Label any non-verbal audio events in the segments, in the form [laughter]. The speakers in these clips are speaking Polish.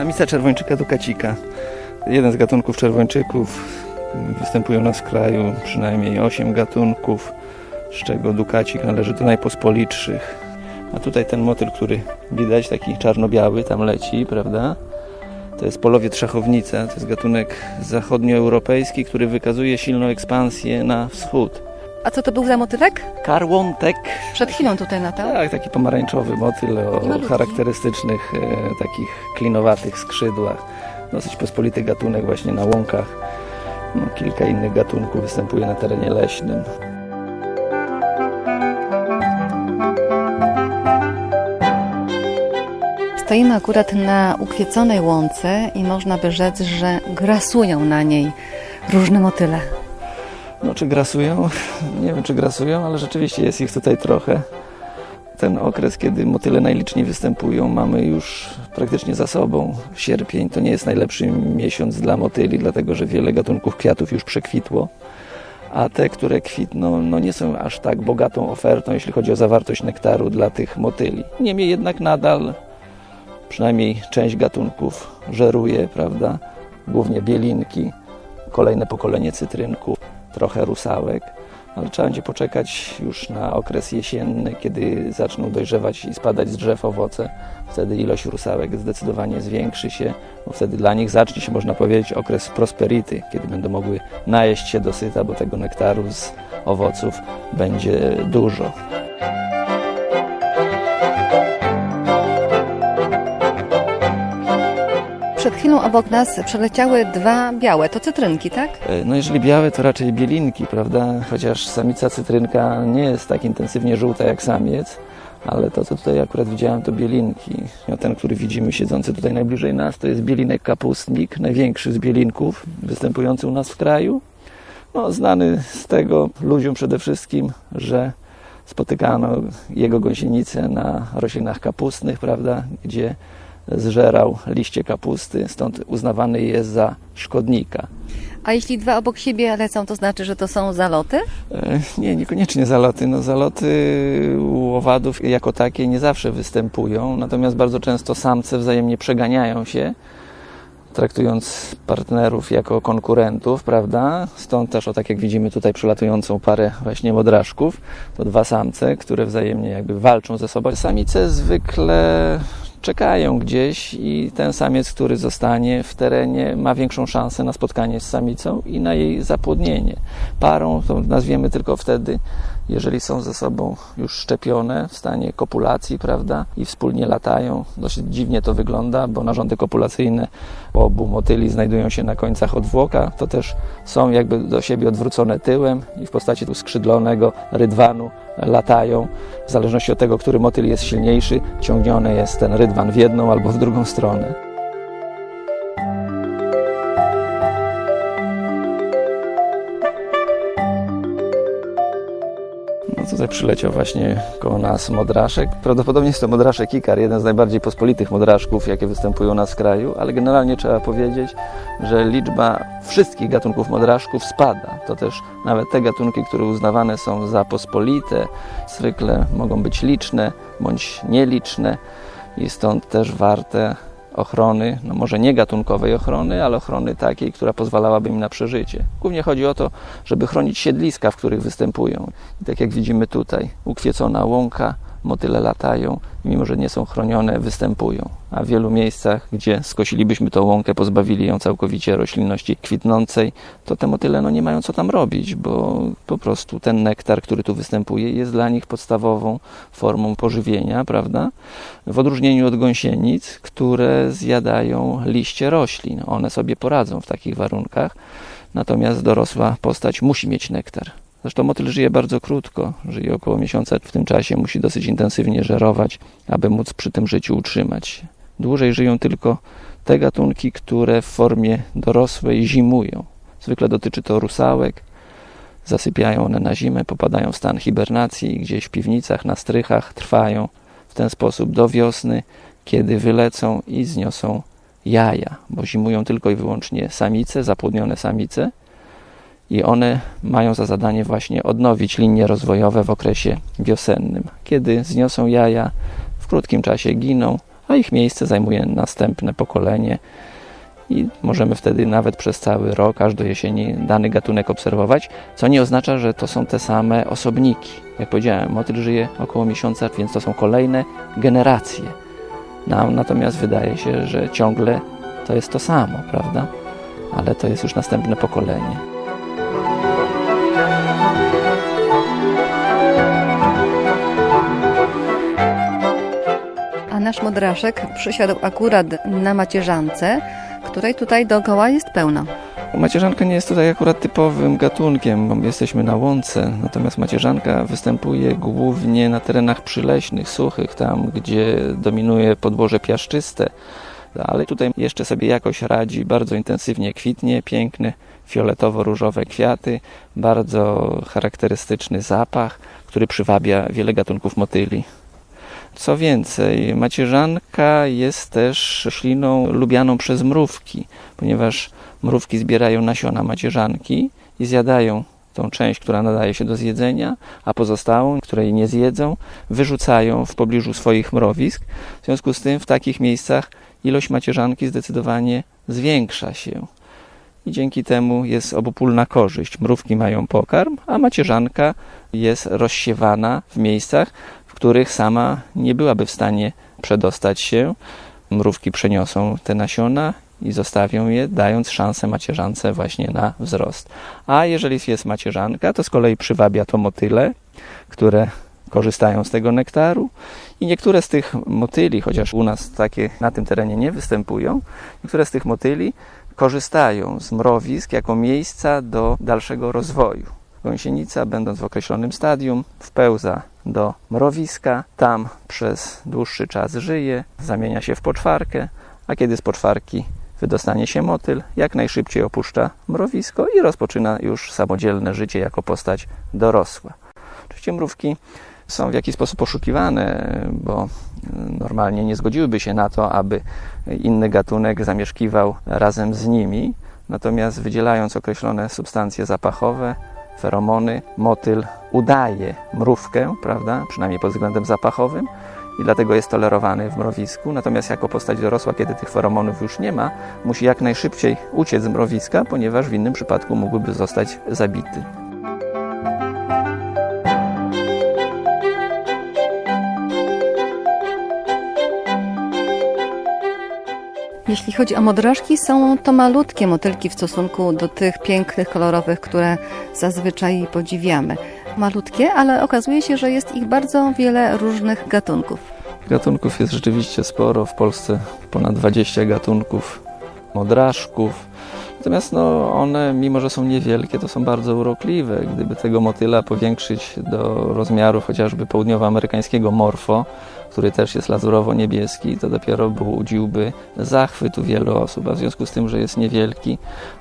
Samica czerwończyka do kacika. Jeden z gatunków czerwończyków. Występuje u nas w kraju przynajmniej 8 gatunków, z czego dukacik należy do najpospolitszych. A tutaj ten motyl, który widać, taki czarno-biały, tam leci, prawda? To jest polowiec szachownica, to jest gatunek zachodnioeuropejski, który wykazuje silną ekspansję na wschód. A co to był za motylek? Karłątek Przed chwilą tutaj latał. Tak, taki pomarańczowy motyl o Malutki. charakterystycznych, e, takich klinowatych skrzydłach. Dosyć pospolity gatunek właśnie na łąkach. No, kilka innych gatunków występuje na terenie leśnym. Stoimy akurat na ukwieconej łące i można by rzec, że grasują na niej różne motyle. No, czy grasują? [laughs] Nie wiem, czy grasują, ale rzeczywiście jest ich tutaj trochę. Ten okres, kiedy motyle najliczniej występują, mamy już praktycznie za sobą. Sierpień to nie jest najlepszy miesiąc dla motyli, dlatego że wiele gatunków kwiatów już przekwitło. A te, które kwitną, no nie są aż tak bogatą ofertą, jeśli chodzi o zawartość nektaru dla tych motyli. Niemniej jednak nadal przynajmniej część gatunków żeruje, prawda? Głównie bielinki, kolejne pokolenie cytrynków, trochę rusałek, ale trzeba będzie poczekać już na okres jesienny, kiedy zaczną dojrzewać i spadać z drzew owoce. Wtedy ilość rusałek zdecydowanie zwiększy się, bo wtedy dla nich zacznie się, można powiedzieć, okres prosperity, kiedy będą mogły najeść się dosyta, bo tego nektaru z owoców będzie dużo. Przed chwilą obok nas przeleciały dwa białe, to cytrynki, tak? E, No jeżeli białe, to raczej bielinki, prawda? Chociaż samica cytrynka nie jest tak intensywnie żółta jak samiec, ale to, co tutaj akurat widziałem, to bielinki. No, ten, który widzimy siedzący tutaj najbliżej nas, to jest bielinek kapustnik, największy z bielinków występujący u nas w kraju. No, znany z tego ludziom przede wszystkim, że spotykano jego gąsienicę na roślinach kapustnych, prawda, gdzie zżerał liście kapusty, stąd uznawany jest za szkodnika. A jeśli dwa obok siebie lecą, to znaczy, że to są zaloty? E, Nie, niekoniecznie zaloty. No, zaloty u owadów jako takie nie zawsze występują, natomiast bardzo często samce wzajemnie przeganiają się, traktując partnerów jako konkurentów, prawda? Stąd też, o tak jak widzimy tutaj przylatującą parę właśnie modraszków, to dwa samce, które wzajemnie jakby walczą ze sobą. Samice zwykle czekają gdzieś i ten samiec, który zostanie w terenie, ma większą szansę na spotkanie z samicą i na jej zapłodnienie. Parą to nazwiemy tylko wtedy, jeżeli są ze sobą już szczepione w stanie kopulacji, prawda, i wspólnie latają. Dosyć dziwnie to wygląda, bo narządy kopulacyjne obu motyli znajdują się na końcach odwłoka. To też są jakby do siebie odwrócone tyłem i w postaci tu skrzydlonego rydwanu latają. W zależności od tego, który motyl jest silniejszy, ciągniony jest ten rydwan w jedną albo w drugą stronę. Przyleciał właśnie koło nas modraszek. Prawdopodobnie jest to modraszek ikar, jeden z najbardziej pospolitych modraszków, jakie występują u nas w kraju, ale generalnie trzeba powiedzieć, że liczba wszystkich gatunków modraszków spada. To też nawet te gatunki, które uznawane są za pospolite, zwykle mogą być liczne bądź nieliczne i stąd też warte ochrony, no może nie gatunkowej ochrony, ale ochrony takiej, która pozwalałaby im na przeżycie. Głównie chodzi o to, żeby chronić siedliska, w których występują. I tak jak widzimy tutaj, ukwiecona łąka, motyle latają, mimo że nie są chronione, występują. A w wielu miejscach, gdzie skosilibyśmy tą łąkę, pozbawili ją całkowicie roślinności kwitnącej, to te motyle no, nie mają co tam robić, bo po prostu ten nektar, który tu występuje, jest dla nich podstawową formą pożywienia, prawda? W odróżnieniu od gąsienic, które zjadają liście roślin. One sobie poradzą w takich warunkach, natomiast dorosła postać musi mieć nektar. Zresztą motyl żyje bardzo krótko, żyje około miesiąca. W tym czasie musi dosyć intensywnie żerować, aby móc przy tym życiu utrzymać się. Dłużej żyją tylko te gatunki, które w formie dorosłej zimują. Zwykle dotyczy to rusałek. Zasypiają one na zimę, popadają w stan hibernacji gdzieś w piwnicach, na strychach trwają w ten sposób do wiosny, kiedy wylecą i zniosą jaja, bo zimują tylko i wyłącznie samice, zapłodnione samice i one mają za zadanie właśnie odnowić linie rozwojowe w okresie wiosennym. Kiedy zniosą jaja, w krótkim czasie giną, a ich miejsce zajmuje następne pokolenie i możemy wtedy nawet przez cały rok, aż do jesieni dany gatunek obserwować, co nie oznacza, że to są te same osobniki. Jak powiedziałem, motyl żyje około miesiąca, więc to są kolejne generacje. Nam natomiast wydaje się, że ciągle to jest to samo, prawda? Ale to jest już następne pokolenie. Nasz modraszek przysiadł akurat na macierzance, której tutaj dookoła jest pełno. Macierzanka nie jest tutaj akurat typowym gatunkiem, bo my jesteśmy na łące, natomiast macierzanka występuje głównie na terenach przyleśnych, suchych, tam gdzie dominuje podłoże piaszczyste, ale tutaj jeszcze sobie jakoś radzi, bardzo intensywnie kwitnie, piękne fioletowo-różowe kwiaty, bardzo charakterystyczny zapach, który przywabia wiele gatunków motyli. Co więcej, macierzanka jest też rośliną lubianą przez mrówki, ponieważ mrówki zbierają nasiona macierzanki i zjadają tą część, która nadaje się do zjedzenia, a pozostałą, której nie zjedzą, wyrzucają w pobliżu swoich mrowisk. W związku z tym w takich miejscach ilość macierzanki zdecydowanie zwiększa się. I dzięki temu jest obopólna korzyść. Mrówki mają pokarm, a macierzanka jest rozsiewana w miejscach, których sama nie byłaby w stanie przedostać się. Mrówki przeniosą te nasiona i zostawią je, dając szansę macierzance właśnie na wzrost. A jeżeli jest macierzanka, to z kolei przywabia to motyle, które korzystają z tego nektaru i niektóre z tych motyli, chociaż u nas takie na tym terenie nie występują, niektóre z tych motyli korzystają z mrowisk jako miejsca do dalszego rozwoju. Gąsienica, będąc w określonym stadium, wpełza do mrowiska, tam przez dłuższy czas żyje, zamienia się w poczwarkę, a kiedy z poczwarki wydostanie się motyl, jak najszybciej opuszcza mrowisko i rozpoczyna już samodzielne życie jako postać dorosła. Oczywiście mrówki są w jakiś sposób poszukiwane, bo normalnie nie zgodziłyby się na to, aby inny gatunek zamieszkiwał razem z nimi. Natomiast wydzielając określone substancje zapachowe, feromony, motyl udaje mrówkę, prawda, przynajmniej pod względem zapachowym i dlatego jest tolerowany w mrowisku. Natomiast jako postać dorosła, kiedy tych feromonów już nie ma, musi jak najszybciej uciec z mrowiska, ponieważ w innym przypadku mógłby zostać zabity. Jeśli chodzi o modraszki, są to malutkie motylki w stosunku do tych pięknych, kolorowych, które zazwyczaj podziwiamy. Malutkie, ale okazuje się, że jest ich bardzo wiele różnych gatunków. Gatunków jest rzeczywiście sporo. W Polsce ponad 20 gatunków modraszków. Natomiast no, one, mimo że są niewielkie, to są bardzo urokliwe. Gdyby tego motyla powiększyć do rozmiaru chociażby południowoamerykańskiego morfo, który też jest lazurowo-niebieski, to dopiero budziłby zachwyt u wielu osób. A w związku z tym, że jest niewielki,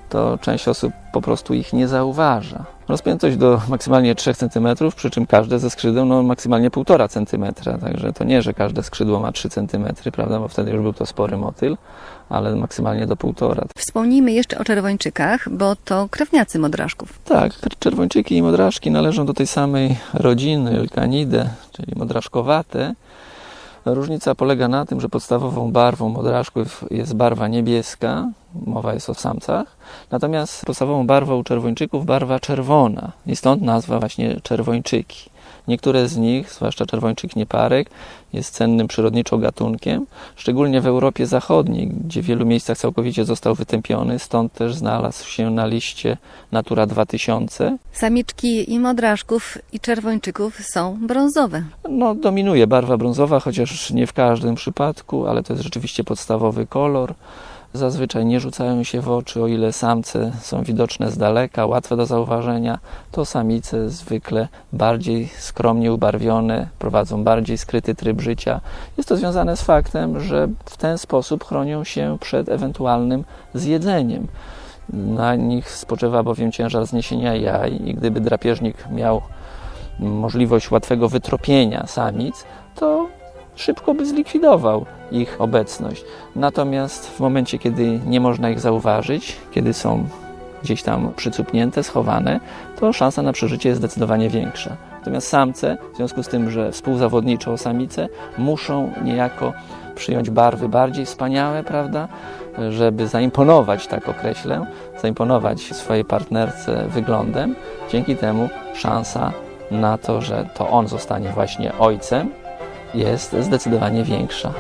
to część osób po prostu ich nie zauważa. Rozpiętość do maksymalnie 3 cm, przy czym każde ze skrzydeł no, maksymalnie 1,5 cm. Także to nie, że każde skrzydło ma 3 cm, prawda, bo wtedy już był to spory motyl, ale maksymalnie do 1,5. Wspomnijmy jeszcze o czerwończykach, bo to krewniacy modraszków. Tak, czerwończyki i modraszki należą do tej samej rodziny, Lcanidae, czyli modraszkowate. Różnica polega na tym, że podstawową barwą modraszków jest barwa niebieska, mowa jest o samcach, natomiast podstawową barwą czerwończyków barwa czerwona i stąd nazwa właśnie czerwończyki. Niektóre z nich, zwłaszcza czerwończyk nieparek, jest cennym przyrodniczo gatunkiem, szczególnie w Europie Zachodniej, gdzie w wielu miejscach całkowicie został wytępiony, stąd też znalazł się na liście Natura 2000. Samiczki i modraszków i czerwończyków są brązowe. No, dominuje barwa brązowa, chociaż nie w każdym przypadku, ale to jest rzeczywiście podstawowy kolor. Zazwyczaj nie rzucają się w oczy, o ile samce są widoczne z daleka, łatwe do zauważenia, to samice zwykle bardziej skromnie ubarwione, prowadzą bardziej skryty tryb życia. Jest to związane z faktem, że w ten sposób chronią się przed ewentualnym zjedzeniem. Na nich spoczywa bowiem ciężar zniesienia jaj i gdyby drapieżnik miał możliwość łatwego wytropienia samic, to szybko by zlikwidował ich obecność. Natomiast w momencie, kiedy nie można ich zauważyć, kiedy są gdzieś tam przycupnięte, schowane, to szansa na przeżycie jest zdecydowanie większa. Natomiast samce, w związku z tym, że współzawodniczą samice, muszą niejako przyjąć barwy bardziej wspaniałe, prawda? Żeby zaimponować, tak określę, zaimponować swojej partnerce wyglądem. Dzięki temu szansa na to, że to on zostanie właśnie ojcem, jest zdecydowanie większa.